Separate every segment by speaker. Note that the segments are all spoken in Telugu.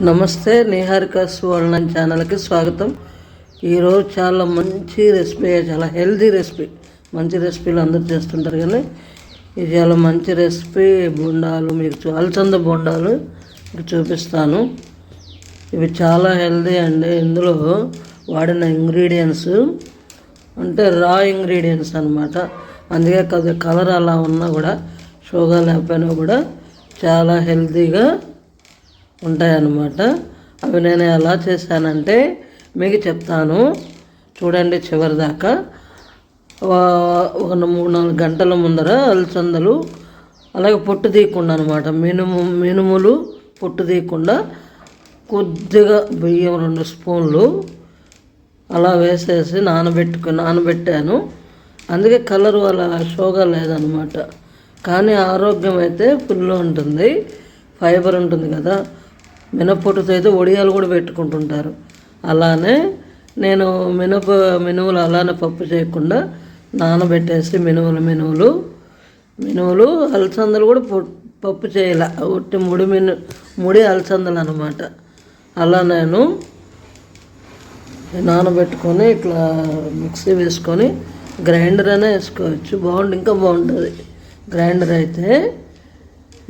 Speaker 1: నమస్తే నిహారిక సువర్ణ ఛానల్కి స్వాగతం. ఈరోజు చాలా మంచి రెసిపీ చాలా హెల్దీ రెసిపీ మంచి రెసిపీలు అందరూ చేస్తుంటారు కానీ ఇది చాలా మంచి రెసిపీ బొండాలు మీకు చూ- అలసంద బొండాలు మీకు చూపిస్తాను. ఇవి చాలా హెల్దీ అండి. ఇందులో వాడిన ఇంగ్రీడియంట్స్ అంటే రా ఇంగ్రీడియంట్స్ అనమాట అందుకే కొద్దిగా కలర్ అలా ఉన్నా కూడా షుగర్ లేకపోయినా కూడా చాలా హెల్తీగా ఉంటాయన్నమాట. అవి నేను ఎలా చేశానంటే మీకు చెప్తాను. చూడండి చివరి దాకా ఒక మూడు నాలుగు గంటల ముందర అలసందలు అలాగే పొట్టు తీయకుండా అనమాట మినుము మినుములు పొట్టు తీయకుండా కొద్దిగా బియ్యం రెండు స్పూన్లు అలా వేసేసి నానబెట్టుకు నానబెట్టాను. అందుకే కలర్ అలా షోగా లేదనమాట కానీ ఆరోగ్యం అయితే ఫుల్ ఉంటుంది. ఫైబర్ ఉంటుంది కదా. మినపొట్టుతో అయితే ఒడియాలు కూడా పెట్టుకుంటుంటారు. అలానే నేను మినప మినుములు అలానే పప్పు చేయకుండా నానబెట్టేసి మినుములు మినుములు మినుములు అలసందలు కూడా పప్పు చేయాల. ఒట్టి ముడి మిను ముడి అలసందలు అనమాట అలా నేను నానబెట్టుకొని ఇట్లా మిక్సీ వేసుకొని గ్రైండర్ అనే వేసుకోవచ్చు. బాగుంటుంది ఇంకా బాగుంటుంది. గ్రైండర్ అయితే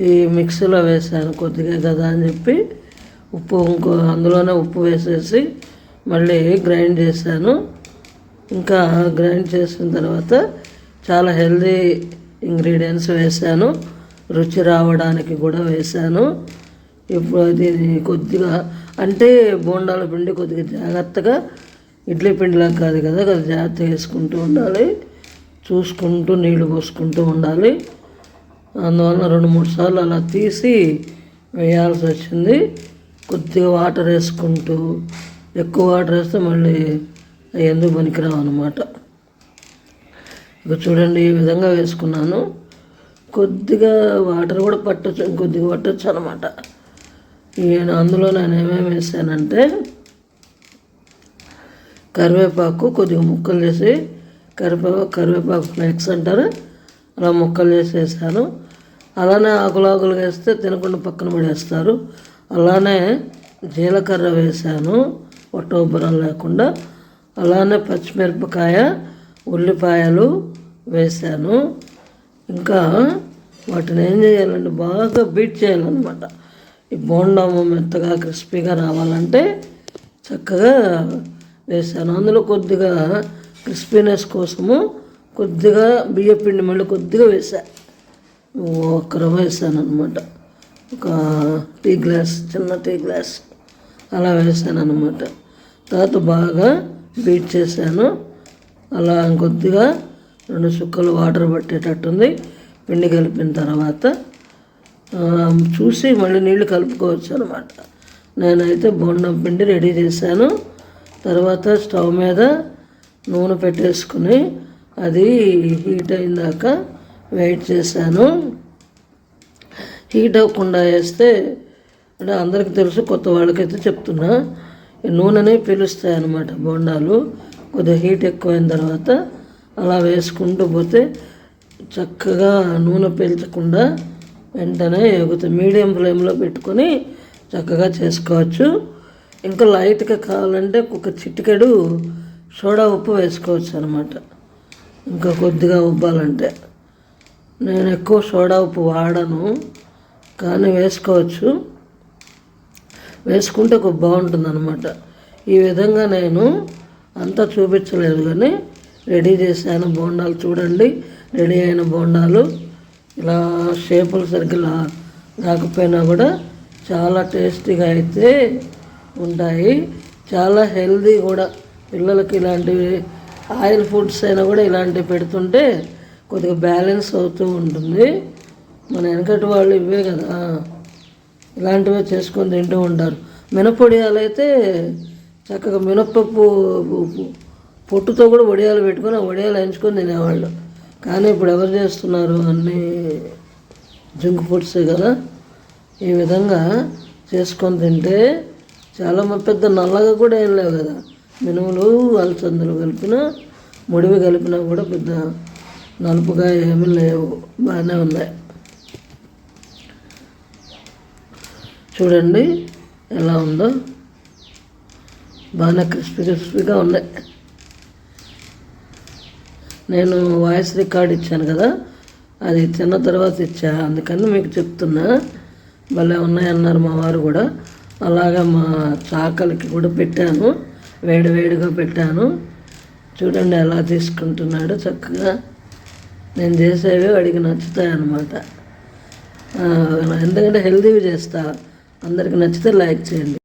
Speaker 1: ఈ మిక్సీలో వేసాను కొద్దిగా కదా అని చెప్పి ఉప్పు ఇంకో అందులోనే ఉప్పు వేసేసి మళ్ళీ గ్రైండ్ చేశాను. ఇంకా గ్రైండ్ చేసిన తర్వాత చాలా హెల్దీ ఇంగ్రీడియంట్స్ వేసాను రుచి రావడానికి కూడా వేసాను ఇప్పుడు దీన్ని కొద్దిగా అంటే బోండాల పిండి కొద్దిగా జాగ్రత్తగా ఇడ్లీ పిండిలా కాదు కదా కొద్దిగా జాగ్రత్తగా వేసుకుంటూ ఉండాలి. చూసుకుంటూ నీళ్ళు పోసుకుంటూ ఉండాలి. అందువల్ల రెండు మూడు సార్లు అలా తీసి వేయాల్సి వచ్చింది. కొద్దిగా వాటర్ వేసుకుంటూ ఎక్కువ వాటర్ వేస్తే మళ్ళీ ఎందుకు పనికిరావు అనమాట ఇక చూడండి ఈ విధంగా వేసుకున్నాను. కొద్దిగా వాటర్ కూడా పట్టచ్చు కొద్దిగా పట్టచ్చు అనమాట నేను అందులో నేను ఏమేమి వేసానంటే కరివేపాకు కొద్దిగా ముక్కలు చేసి కరివేపాకు కరివేపాకు ఫ్లేక్స్ అంటారు అలా ముక్కలు చేసి వేసాను. అలానే ఆకులు ఆకులు వేస్తే తినకుండా పక్కన పడేస్తారు. అలానే జీలకర్ర వేసాను ఒట్టోబురం లేకుండా. అలానే పచ్చిమిరపకాయ ఉల్లిపాయలు వేసాను ఇంకా వాటిని ఏం చేయాలంటే బాగా బీట్ చేయాలన్నమాట. ఈ బోండాము మెత్తగా క్రిస్పీగా రావాలంటే చక్కగా వేసాను అందులో కొద్దిగా క్రిస్పీనెస్ కోసము కొద్దిగా బియ్య పిండి మళ్ళీ కొద్దిగా వేసా ఒక వేసాను అనమాట ఒక టీ గ్లాస్ చిన్న టీ గ్లాస్ అలా వేసాను అనమాట తర్వాత బాగా బీట్ చేశాను. అలా కొద్దిగా రెండు చుక్కలు వాటర్ పట్టేటట్టుంది. పిండి కలిపిన తర్వాత చూసి మళ్ళీ నీళ్ళు కలుపుకోవచ్చు అనమాట నేనైతే బొండం పిండి రెడీ చేశాను. తర్వాత స్టవ్ మీద నూనె పెట్టేసుకుని అది హీట్ అయిందాక వెయిట్ చేశాను. హీట్ అవ్వకుండా వేస్తే అంటే అందరికీ తెలుసు కొత్త వాళ్ళకైతే చెప్తున్నా. నూనెనే పీలుస్తాయి అన్నమాట బొండాలు. కొద్దిగా హీట్ ఎక్కువైన తర్వాత అలా వేసుకుంటూ పోతే చక్కగా నూనె పీల్చకుండా వెంటనే ఎగుతాయి మీడియం ఫ్లేమ్లో పెట్టుకొని చక్కగా చేసుకోవచ్చు. ఇంకా లైట్గా కావాలంటే ఒక చిటికెడు సోడా ఉప్పు వేసుకోవచ్చు అనమాట ఇంకా కొద్దిగా ఉబ్బాలంటే. నేను ఎక్కువ సోడా ఉప్పు వాడను. కానీ వేసుకోవచ్చు. వేసుకుంటే ఒక బాగుంటుంది అనమాట ఈ విధంగా నేను అంతా చూపించలేదు కానీ రెడీ చేశాను బోండాలు చూడండి. రెడీ అయిన బోండాలు ఇలా షేపులు సరిగ్గా రాకపోయినా కూడా చాలా టేస్టీగా అయితే ఉంటాయి. చాలా హెల్దీ కూడా. పిల్లలకి ఇలాంటివి ఆయిల్ ఫుడ్స్ అయినా కూడా ఇలాంటివి పెడుతుంటే కొద్దిగా బ్యాలెన్స్ అవుతూ ఉంటుంది. మన వెనకటి వాళ్ళు ఇవే కదా. ఇలాంటివే చేసుకొని తింటూ ఉంటారు. మినపొడియాలు అయితే చక్కగా మినపప్పు పొట్టుతో కూడా వడియాలు పెట్టుకొని ఆ వడియాలు ఎంచుకొని తినేవాళ్ళు. కానీ ఇప్పుడు ఎవరు చేస్తున్నారు? అన్నీ జంక్ ఫుడ్సే కదా. ఈ విధంగా చేసుకొని తింటే చాలా పెద్ద నల్లగా కూడా ఏం లేవు కదా. మినుములు అలసందలు కలిపిన ముడివి కలిపినా కూడా పెద్ద నలుపుగా ఏమీ లేవు. బాగానే ఉన్నాయి. చూడండి ఎలా ఉందో. బాగా క్రిస్పీ క్రిస్పీగా ఉన్నాయి. నేను వాయిస్ రికార్డ్ ఇచ్చాను కదా అది తిన్న తర్వాత ఇచ్చా అందుకని మీకు చెప్తున్నా. భలే ఉన్నాయన్నారు మా వారు కూడా. అలాగా మా చాకలికి కూడా పెట్టాను వేడి వేడిగా పెట్టాను. చూడండి ఎలా తీసుకుంటున్నాడు చక్కగా. నేను చేసేవి వాడికి నచ్చుతాయి అన్నమాట ఎందుకంటే హెల్తీవి చేస్తా. అందరికి నచ్చితే లైక్ చేయండి.